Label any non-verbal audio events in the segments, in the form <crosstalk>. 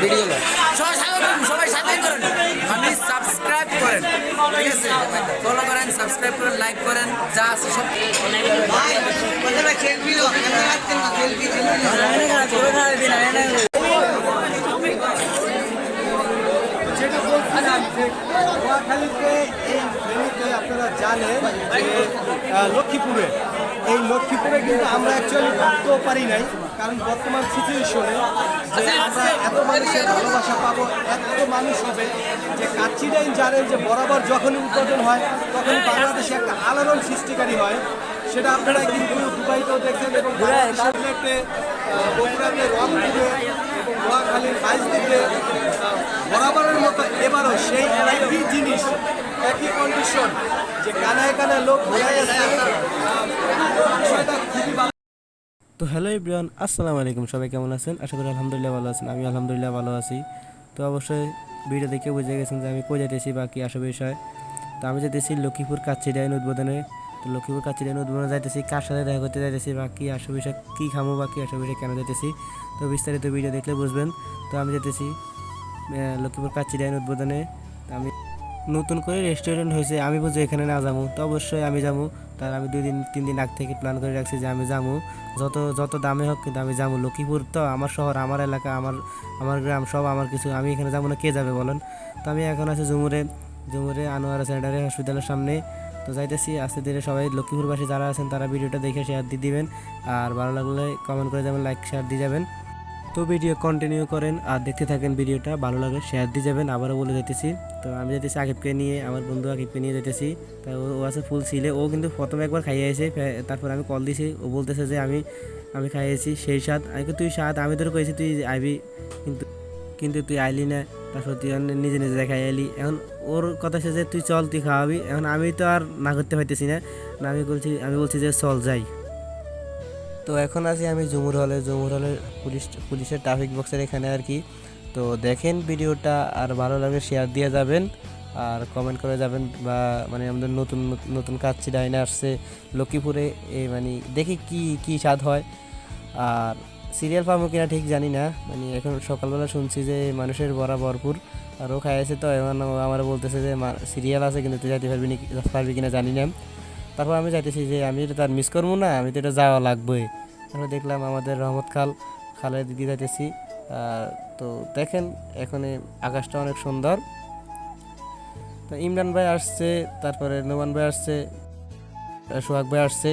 Video সবাই স্বাগতম সবাই সাথে করেন। সাবস্ক্রাইব করেন ঠিক আছে? ফলো করেন সাবস্ক্রাইব করেন লাইক করেন যা আছে সব। যেটা বলছিলাম যে নোয়াখালীতে এই ভেন্যুতে আপনারা জানেন যে লক্ষ্মীপুরে। এই লক্ষ্মীপুরে কিন্তু আমরা অ্যাকচুয়ালি ভাবতেও পারি নাই কারণ বর্তমান সিচুয়েশনে যে আমরা এত মানুষের ভালোবাসা পাবো এত মানুষ হবে যে কাচ্চিডাইন জানেন যে বরাবর যখনই উৎপাদন হয় তখন বাংলাদেশে একটা আলোড়ন সৃষ্টিকারী হয়। সেটা আপনারা কিন্তু দুবাইতেও দেখছেন এবং আহ, বগুড়াতে রংপুরে এবং নোয়াখালীর বাইশদিকে বরাবরের মতো এবারও সেই একই জিনিস, একই কন্ডিশন যে কানায় কানায় লোক তো হ্যালো এভরিওয়ান, আসসালামু আলাইকুম, সবাই কেমন আছেন? আশা করি আলহামদুলিল্লাহ ভালো আছেন। আমি আলহামদুলিল্লাহ ভালো আছি। তো অবশ্যই ভিডিও দেখে বুঝে গেছেন যে আমি কই যাইতেছি বা কী আসবে বিষয়। তো আমি যেতেছি লক্ষ্মীপুর কাচ্চিডাইন উদ্বোধনে। তো লক্ষ্মীপুর কাচ্চিডাইন উদ্বোধনে যাইতেছি, কার সাথে দেখা করতে যাইতেছি বা কী আসবে বিষয়, কী খামো বা কী আসবে বিষয় কেন যাইতেছি। তো বিস্তারিত ভিডিও দেখলে বুঝবেন। তো আমি যেতেছি লক্ষ্মীপুর কাচ্চিডাইন উদ্বোধনে। আমি নতুন করে রেস্টুরেন্ট হয়েছে, আমি বুঝি এখানে না যাব। তো অবশ্যই আমি যাব। তার আমি দুই দিন, তিন দিন আগ থেকে প্ল্যান করে রাখছি যে আমি যাব। যত যত দামে হোক কিন্তু আমি যাব। লক্ষ্মীপুর তো আমার শহর, আমার এলাকা, আমার আমার গ্রাম, সব আমার কিছু। আমি এখানে যাব না, কে যাবে বলেন? তো আমি এখন আছি জুমুরে জুমুরে আনোয়ারা সেন্টারে হসপিটালের সামনে। তো যাইতেছি, আস্তে ধীরে সবাই লক্ষ্মীপুরবাসী যারা আছেন তারা ভিডিওটা দেখে শেয়ার দিয়ে দিবেন। আর ভালো লাগলে কমেন্ট করে যাবেন লাইক শেয়ার দিয়ে যাবেন। তো ভিডিও কন্টিনিউ করেন আর দেখতে থাকেন ভিডিওটা ভালো লাগে শেয়ার দিয়ে যাবেন, আবারও বলে যেতেছি তো আমি যেতেছি আকিবকে নিয়ে, আমার বন্ধু আকিবকে নিয়ে যেতেছি তা ও আছে ফুল ছিলে ও কিন্তু প্রথমে একবার খাইয়ে এসে তারপর আমি কল দিছি, ও বলতেছে যে আমি আমি খাইয়েছি সেই স্বাদ। আমি তুই স্বাদ? আমি তোর কইছি, তুই আইবি। কিন্তু কিন্তু তুই আইলি না, তারপর তুই নিজে নিজে দেখাই আইলি। এখন ওর কথা হচ্ছে যে, তুই চল, তুই খাওয়াবি। এখন আমি তো আর না করতে পারতেছি না, আমি বলছি আমি বলছি যে, চল, যাই। তো এখন আছি আমি জুমুর হলে। জুমুর হলে পুলিশ, পুলিশের ট্রাফিক বক্সের এখানে আর কি। তো দেখেন ভিডিওটা, আর ভালো লাগে শেয়ার দিয়ে যাবেন। আর কমেন্ট করে যাবেন বা মানে আমাদের নতুন, নতুন- কাচ্চি ডাইনে আসছে লক্ষ্মীপুরে এই মানে দেখি কি কি স্বাদ হয়। আর সিরিয়াল পাবো কিনা ঠিক জানি না। মানে এখন সকালবেলা শুনছি যে মানুষের বড়া ভরপুর। আর ও খাইছে তো এখন আমার বলতেছে যে সিরিয়াল আছে কিন্তু তুই যাইতে পারবি পারবি কিনা জানি না। তারপর আমি যাইতেছি যে আমি তো তার মিস করব না, আমি তো এটা যাওয়া লাগবে তারপর দেখলাম আমাদের রহমত খাল, খালের দিকে যাইতেছি। তো দেখেন এখানে আকাশটা অনেক সুন্দর। তো ইমরান ভাই আসছে, তারপরে নোমান ভাই আসছে সোহাগ ভাই আসছে।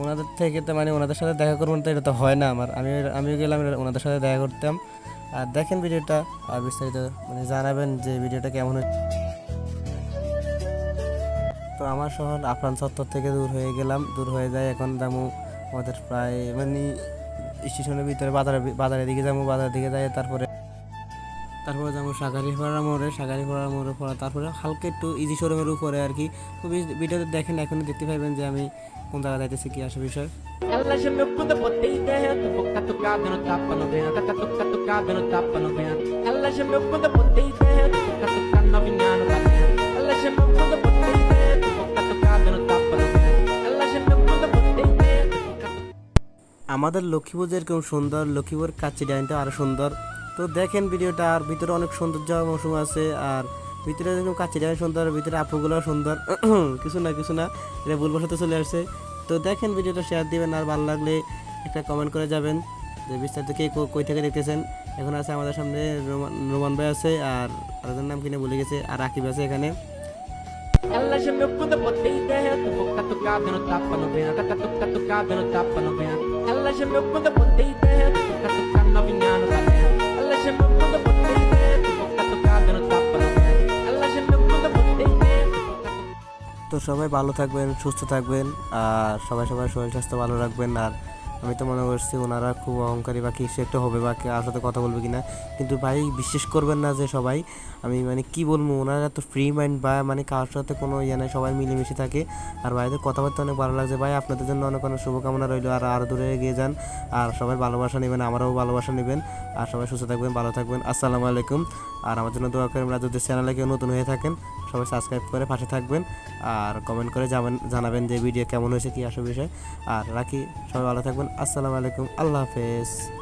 ওনাদের থেকে তো মানে ওনাদের সাথে দেখা করব তো এটা তো হয় না আমার। আমি, আমিও গেলাম ওনাদের সাথে দেখা করতাম। আর দেখেন ভিডিওটা, আর বিস্তারিত মানে জানাবেন যে ভিডিওটা কেমন হচ্ছে তো আমার শহর আফরান চত্বর থেকে দূর হয়ে গেলাম। দূর হয়ে যায় এখন যাব আমাদের প্রায় মানে স্টেশনের ভিতরে, বাজারে, বাজারের দিকে যাব, বাজারের দিকে যাই, তারপরে তারপরে যাব সাগারি ফোড়া মোড়ে। সাগারি ফোড়া মোড়ে পড়া, তারপরে হালকা একটু ইজি শোরুমের উপরে আর কি। বি- ভিডিওতে দেখেন, এখনই দেখতে পাইবেন যে আমি কোন জায়গায় যাইতেছি, কি আসে বিষয়। আমাদের লক্ষ্মীপুর যেরকম সুন্দর লক্ষ্মীপুর কাচ্চি ডাইনটা আরও সুন্দর। তো দেখেন ভিডিওটা, আর ভিতরে অনেক সৌন্দর্য মৌসুম আছে, আর ভিতরে যেরকম কাচ্চি ডাইন সুন্দর, ভিতরে আপুগুলো সুন্দর। <clears throat> কিছু না কিছু না এটা ভুলবশত চলে আসছে। তো দেখেন ভিডিওটা শেয়ার দিবেন, আর ভালো লাগলে একটা কমেন্ট করে যাবেন। যে বিস্তারিত কে কই থেকে দেখতেছেন? এখন আছে আমাদের সামনে রোমান ভাই আছে, আর আরেকজন নাম কিনে ভুলে গেছে, আর আকিব আছে এখানে। Ela já quando eu botei pé no tapa no toca tocar no tapa no vento. Ela já meu quando eu botei pé tô boca tocada novinha no tapete. Ela já quando eu botei ideia, tô só no tapa no botei ideia, tô boca tocada তো সবাই ভালো থাকবেন সুস্থ থাকবেন আর সবাই সবার শরীর স্বাস্থ্য ভালো রাখবেন আর আমি তো মনে করছি ওনারা খুব অহংকারী বা কিছু একটা হবে বা কার সাথে কথা বলবে কিনা। কিন্তু ভাই, বিশ্বাস করবেন না যে সবাই, আমি মানে কি বলব, ওনারা তো ফ্রি মাইন্ড বা মানে কারোর সাথে কোনো ইয়ে নাই, সবাই মিলেমিশে থাকে। আর ভাইদের কথাবার্তা অনেক ভালো লাগছে। ভাই, আপনাদের জন্য অনেক অনেক শুভকামনা রইল। আর আরও দূরে এগিয়ে যান। আর সবাই ভালোবাসা নেবেন, আমারও ভালোবাসা নেবেন। আর সবাই সুস্থ থাকবেন, ভালো থাকবেন। আসসালামু আলাইকুম। আর আমার জন্য দোয়া করেন যদি চ্যানেলে কেউ নতুন হয়ে থাকেন সবাই সাবস্ক্রাইব করে পাশে থাকবেন আর কমেন্ট করে জানাবেন যে ভিডিও কেমন হয়েছে কী আসবে বিষয়। আর রাখি, সবাই ভালো থাকবেন। আসসালামু আলাইকুম। আল্লাহ হাফেজ।